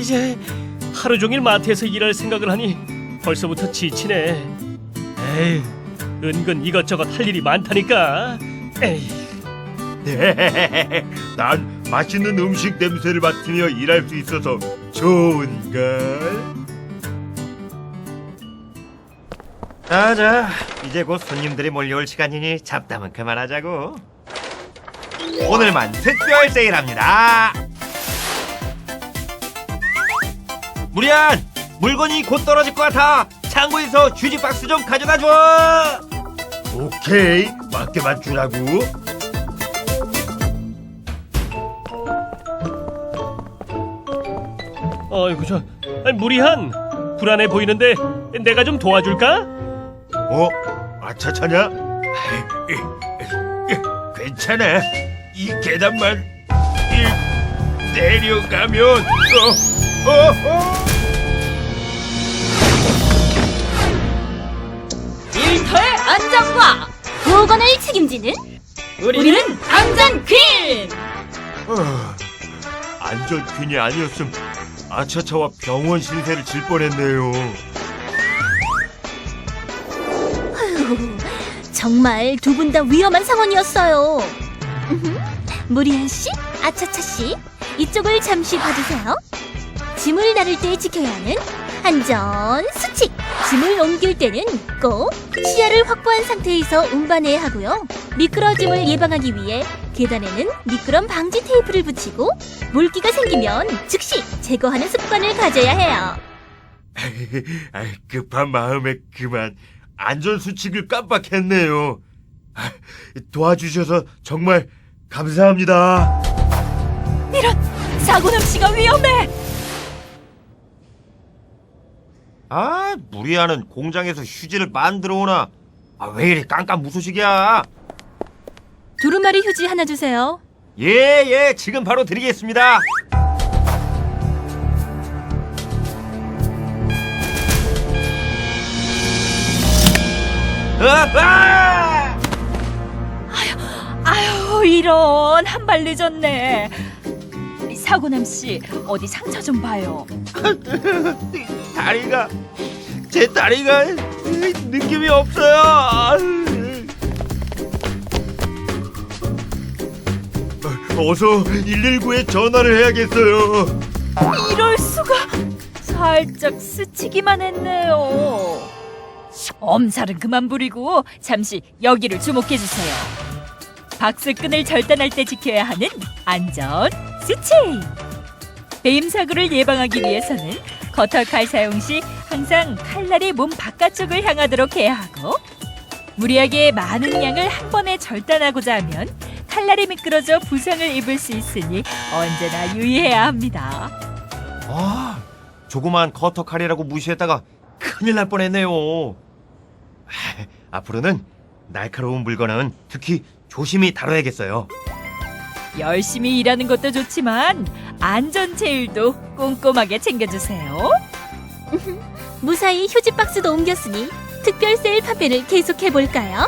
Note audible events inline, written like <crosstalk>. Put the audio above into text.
이제 하루 종일 마트에서 일할 생각을 하니 벌써부터 지치네. 에이, 은근 이것저것 할 일이 많다니까. 에이, <laughs> 난 맛있는 음식 냄새를 맡으며 일할 수 있어서 좋은걸. 자자, 이제 곧 손님들이 몰려올 시간이니 잡담은 그만하자고. 오늘만 특별 세일합니다. 무리안, 물건이 곧 떨어질 것 같아. 창고에서 휴지 박스 좀 가져다 줘. 오케이, 맡겨만 주라고. 어이구 저 아니, 무리한 불안해 보이는데 내가 좀 도와줄까? 어? 아차차냐? 괜찮아. 이 계단만 이 내려가면 어. 일터의 안전과 보건을 책임지는 우리는 안전 퀸! 어, 안전퀸이 아니었음 아차차와 병원 신세를 질 뻔했네요. 정말 두 분 다 위험한 상황이었어요. 무리한 씨, 아차차 씨, 이쪽을 잠시 봐주세요. 짐을 나를 때 지켜야 하는 안전 수칙. 짐을 옮길 때는 꼭 시야를 확보한 상태에서 운반해야 하고요. 미끄러짐을 예방하기 위해 계단에는 미끄럼 방지 테이프를 붙이고 물기가 생기면 즉시 제거하는 습관을 가져야 해요. <laughs> 아이, 급한 마음에 그만 안전 수칙을 깜빡했네요. 아, 도와주셔서 정말 감사합니다. 사고 남씨가 위험해. 아, 무리하는 공장에서 휴지를 만들어 오나? 아, 왜 이리 깜깜 무소식이야? 두루마리 휴지 하나 주세요. 예, 예, 지금 바로 드리겠습니다. 아, 아유 이런 한 발 늦었네. 사고남 씨 어디 상처 좀 봐요. 아, <laughs> 다리가 제 다리가 느낌이 없어요. 어서 119에 전화를 해야겠어요. 이럴 수가 살짝 스치기만 했네요. 엄살은 그만 부리고 잠시 여기를 주목해 주세요. 박스 끈을 절단할 때 지켜야 하는 안전 수칙. 배임 사고를 예방하기 위해서는 커터 칼 사용 시 항상 칼날이 몸 바깥쪽을 향하도록 해야 하고 무리하게 많은 양을 한 번에 절단하고자 하면 칼날이 미끄러져 부상을 입을 수 있으니 언제나 유의해야 합니다. 아, 조그만 커터 칼이라고 무시했다가 큰일 날 뻔했네요. 하, 앞으로는 날카로운 물건은 특히 조심히 다뤄야겠어요. 열심히 일하는 것도 좋지만 안전 제일도 꼼꼼하게 챙겨주세요. <laughs> 무사히 휴지 박스도 옮겼으니 특별 세일 판매를 계속해 볼까요?